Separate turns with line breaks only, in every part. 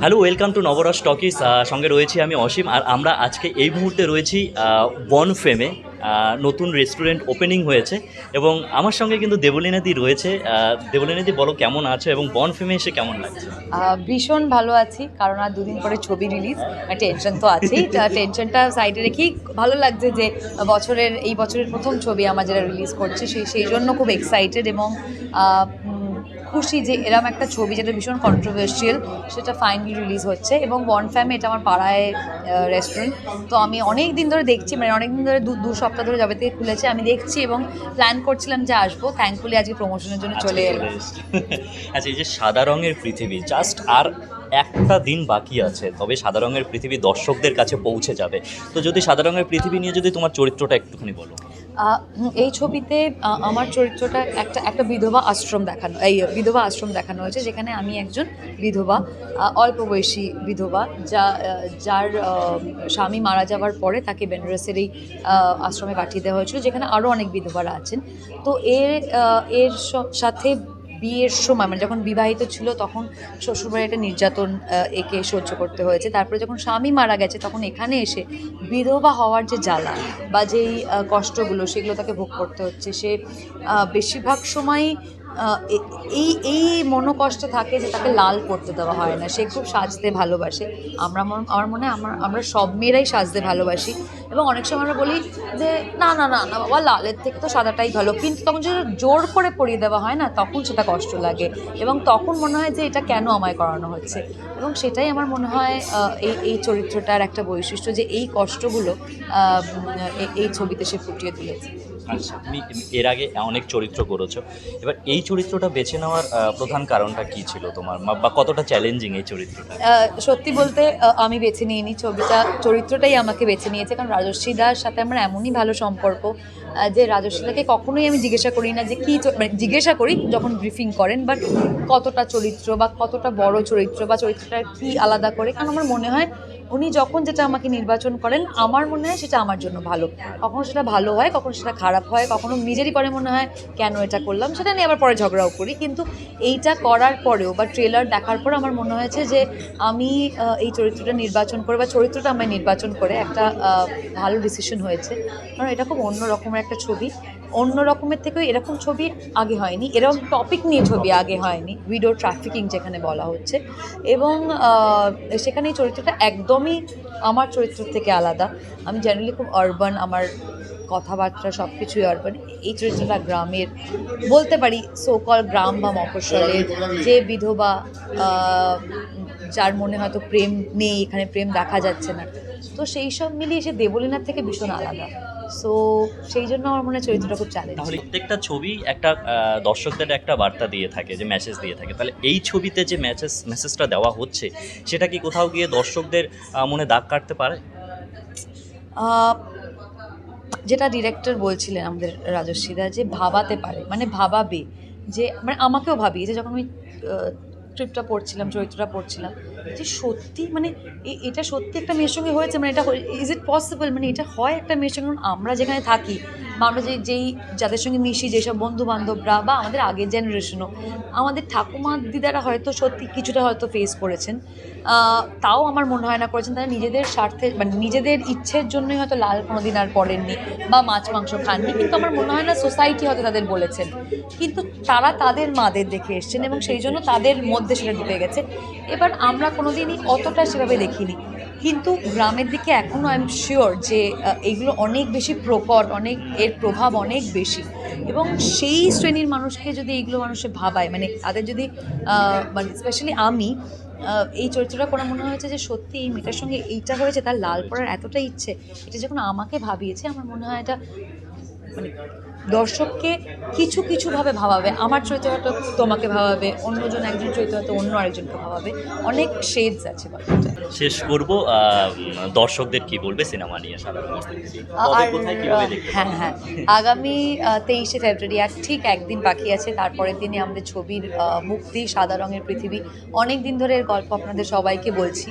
Hello welcome to Nabaras talkies সঙ্গে রয়েছি আমি অসীম, আর আমরা আজকে এই মুহূর্তে রয়েছি বন ফেমে নতুন রেস্টুরেন্ট ওপেনিং হয়েছে, এবং আমার সঙ্গে কিন্তু দেবলীনাদি রয়েছে। দেবলীনাদি, বলো কেমন আছো এবং বন ফেমে এসে কেমন লাগছে?
ভীষণ ভালো আছি, কারণ আর দুদিন পরে ছবি রিলিজ টেনশন তো আছেই। টেনশনটা সাইডে রেখেই ভালো লাগছে যে, বছরের, এই বছরের প্রথম ছবি আমার যেটা রিলিজ করছে, সেই সেই জন্য খুব এক্সাইটেড এবং খুশি যে এরম একটা ছবি যেটা ভীষণ কন্ট্রোভার্সিয়াল সেটা ফাইনালি রিলিজ হচ্ছে এবং বন ফ্যামে এটা আমার পাড়ায় রেস্টুরেন্ট তো আমি অনেক দিন ধরে দেখছি মানে অনেক দিন ধরে দু দু সপ্তাহ ধরে যাবে থেকে খুলেছে আমি দেখছি এবং প্ল্যান করছিলাম যে আসব। থ্যাঙ্কফুলি আজকে প্রমোশনের জন্য চলে এলাম।
আচ্ছা এই যে সাদা রঙের পৃথিবী জাস্ট আর একটা দিন বাকি আছে তবে সাদা রঙের পৃথিবী দর্শকদের কাছে পৌঁছে যাবে। তো যদি সাদা রঙের পৃথিবী নিয়ে যদি তোমার চরিত্রটা একটুখানি বলো।
এই ছবিতে আমার চরিত্রটা একটা একটা বিধবা আশ্রম দেখানো, এই বিধবা আশ্রম দেখানো হয়েছে, যেখানে আমি একজন বিধবা অল্প বয়সী বিধবা, যা যার স্বামী মারা যাওয়ার পরে তাকে বেনারসের এই আশ্রমে পাঠিয়ে দেওয়া হয়েছিল, যেখানে আরও অনেক বিধবারা আছেন। তো এর এর সাথে বিয়ের সময় মানে যখন বিবাহিত ছিল তখন শ্বশুরবাড়ি একটা নির্যাতন একে সহ্য করতে হয়েছে। তারপরে যখন স্বামী মারা গেছে তখন এখানে এসে বিধবা হওয়ার যে জ্বালা বা যেই কষ্টগুলো সেগুলো তাকে ভোগ করতে হচ্ছে। সে বেশিরভাগ সময়ই এই এই মনোকষ্টে থাকে যে তাকে লাল করতে দেওয়া হয় না। সে খুব সাজতে ভালোবাসে। আমরা আমার মনে হয় আমার, আমরা সব মেয়েরাই সাজতে ভালোবাসি। এবং অনেক সময় আমরা বলি যে, না না না না, বাবা, লালের থেকে তো সাদাটাই ভালো। কিন্তু তখন যদি জোর করে পরিয়ে দেওয়া হয় না, তখন সেটা কষ্ট লাগে। এবং তখন মনে হয় যে, এটা কেন আমায় করানো হচ্ছে? এবং সেটাই আমার মনে হয় এই এই চরিত্রটার একটা বৈশিষ্ট্য যে, এই কষ্টগুলো এই- ছবিতে সে ফুটিয়ে তুলেছে।
তুমি এর আগে অনেক চরিত্র করেছ। এবার এই চরিত্রটা বেছে নেওয়ার প্রধান কারণটা কি ছিল তোমার? বা কতটা চ্যালেঞ্জিং এই চরিত্রটা?
সত্যি বলতে আমি বেছে নিইনি ছবিটা। চরিত্রটাই আমাকে বেছে নিয়েছে, কারণ রাজস্বী দার সাথে আমার এমনই ভালো সম্পর্ক যে রাজস্বীদাকে কখনোই আমি জিজ্ঞাসা করি না যে কী মানে জিজ্ঞাসা করি যখন ব্রিফিং করেন বাট কতটা চরিত্র বা কতটা বড় চরিত্র বা চরিত্রটা কি আলাদা করে। কারণ আমার মনে হয়, উনি যখন যেটা আমাকে নির্বাচন করেন, আমার মনে হয় সেটা আমার জন্য ভালো। কখনো সেটা ভালো হয়, কখনো সেটা খারাপ হয়, কখনো নিজেরই পরে মনে হয়, কেন এটা করলাম, সেটা নিয়ে আবার পরে ঝগড়াও করি। কিন্তু এইটা করার পরেও বা ট্রেলার দেখার পর আমার মনে হয়েছে যে আমি এই চরিত্রটা নির্বাচন করে বা চরিত্রটা আমায় নির্বাচন করে একটা ভালো ডিসিশন হয়েছে। কারণ এটা খুব অন্য রকমের একটা ছবি। অন্য রকমের থেকেও এরকম ছবি আগে হয়নি। এরকম টপিক নিয়ে ছবি আগে হয়নি। ভিডিও ট্রাফিকিং যেখানে বলা হচ্ছে। এবং সেখানে এই চরিত্রটা একদমই আমার চরিত্র থেকে আলাদা। আমি জেনারেলি খুব আরবান আমার কথাবার্তা সব কিছুই আরবান এই চরিত্রটা গ্রামের বলতে পারি সোকল গ্রাম বা মফস্বলের যে বিধবা যার মনে হয়তো প্রেম নেই এখানে প্রেম দেখা যাচ্ছে না। তো সেই সব মিলিয়ে সে দেবলীনার থেকে ভীষণ আলাদা। সো সেই জন্য আমার মনে হয় চরিত্রটা খুব চ্যালেঞ্জ
তাহলে প্রত্যেকটা ছবি একটা দর্শকদের একটা বার্তা দিয়ে থাকে যে মেসেজ দিয়ে থাকে। তাহলে এই ছবিতে যে মেসেজ মেসেজটা দেওয়া হচ্ছে সেটা কি কোথাও গিয়ে দর্শকদের মনে দাগ কাটতে পারে?
যেটা ডিরেক্টর বলছিলেন আমাদের রাজস্বীদা যে ভাবাতে পারে মানে ভাবাবে, যে মানে আমাকেও ভাবিয়েছে যখন আমি স্ক্রিপ্টটা পড়ছিলাম, চরিত্রটা পড়ছিলাম, যে সত্যি মানে এটা সত্যি একটা মেয়ের সঙ্গে হয়েছে মানে এটা ইজ ইট পসিবল মানে এটা হয় একটা মেয়ের সঙ্গে আমরা যেখানে থাকি বা আমরা যে, যেই, যাদের সঙ্গে মিশি, যেসব বন্ধু বান্ধবরা বা আমাদের আগের জেনারেশনও আমাদের ঠাকুমা দিদারা হয়তো সত্যি কিছুটা হয়তো ফেস করেছেন। তাও আমার মনে হয় না করেছেন। তারা নিজেদের স্বার্থে মানে নিজেদের ইচ্ছের জন্যই হয়তো লাল কোনোদিন আর পড়েননি বা মাছ মাংস খাননি। কিন্তু আমার মনে হয় না সোসাইটি হয়তো তাদের বলেছেন। কিন্তু তারা তাদের মাদের দেখে এসছেন এবং সেই জন্য তাদের মধ্যে সেটা ঢুকে গেছে। এবার আমরা কোনোদিনই অতটা সেভাবে দেখিনি। কিন্তু গ্রামের দিকে এখনও আই এম শিওর যে এগুলো অনেক বেশি প্রকট, অনেক, এর প্রভাব অনেক বেশি। এবং সেই শ্রেণির মানুষকে যদি এইগুলো মানুষে ভাবায় মানে তাদের যদি মানে স্পেশালি আমি এই চরিত্রটা করে মনে হয়েছে যে সত্যি এই মেয়েটার সঙ্গে এইটা হয়েছে, তার লাল পড়ার এতটা ইচ্ছে, এটা যখন আমাকে ভাবিয়েছে, আমার মনে হয় এটা মানে দর্শককে কিছু কিছুভাবে ভাবাবে। আমার চরিত্র হয়তো তোমাকে ভাবাবে অন্যজন একজন চরিত্র হয়তো অন্য আরেকজনকে ভাবাবে। অনেক শেডস আছে
শেষ করব দর্শকদের কি বলবে সিনেমা নিয়ে
হ্যাঁ হ্যাঁ। আগামী তেইশে ফেব্রুয়ারি আর ঠিক একদিন বাকি আছে তারপরের দিনে আমাদের ছবির মুক্তি সাদা রঙের পৃথিবী। অনেক দিন ধরে এর গল্প আপনাদের সবাইকে বলছি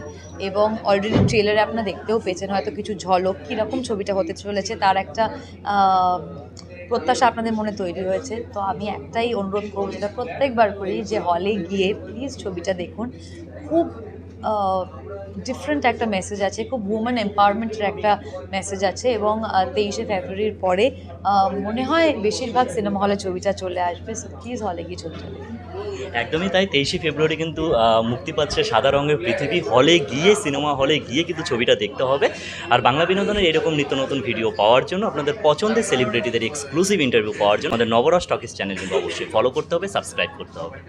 এবং অলরেডি ট্রেলারে আপনারা দেখতেও পেয়েছেন হয়তো কিছু ঝলক কীরকম ছবিটা হতে চলেছে তার একটা প্রত্যাশা আপনাদের মনে তৈরি হয়েছে, তো আমি একটাই অনুরোধ করব যেটা প্রত্যেকবার করি যে হলে গিয়ে প্লিজ ছবিটা দেখুন। খুব ডিফারেন্ট একটা মেসেজ আছে, খুব উমেন এম্পাওয়ারমেন্টের একটা মেসেজ আছে এবং তেইশে ফেব্রুয়ারির পরে মনে হয় বেশিরভাগ সিনেমা হলে ছবিটা চলে আসবে। প্লিজ হলে গিয়ে ছবিটা।
একদমই তাই, তেইশে ফেব্রুয়ারি কিন্তু মুক্তি পাচ্ছে সাদা রঙের পৃথিবী হলে গিয়ে সিনেমা হলে গিয়ে কিন্তু ছবিটা দেখতে হবে। আর বাংলা বিনোদনের এরকম নিত্য নতুন ভিডিও পাওয়ার জন্য, আপনাদের পছন্দের সেলিব্রিটিদের এক্সক্লুসিভ ইন্টারভিউ পাওয়ার জন্য, আমাদের নবরস টকিস চ্যানেল কিন্তু অবশ্যই ফলো করতে হবে সাবস্ক্রাইব করতে হবে।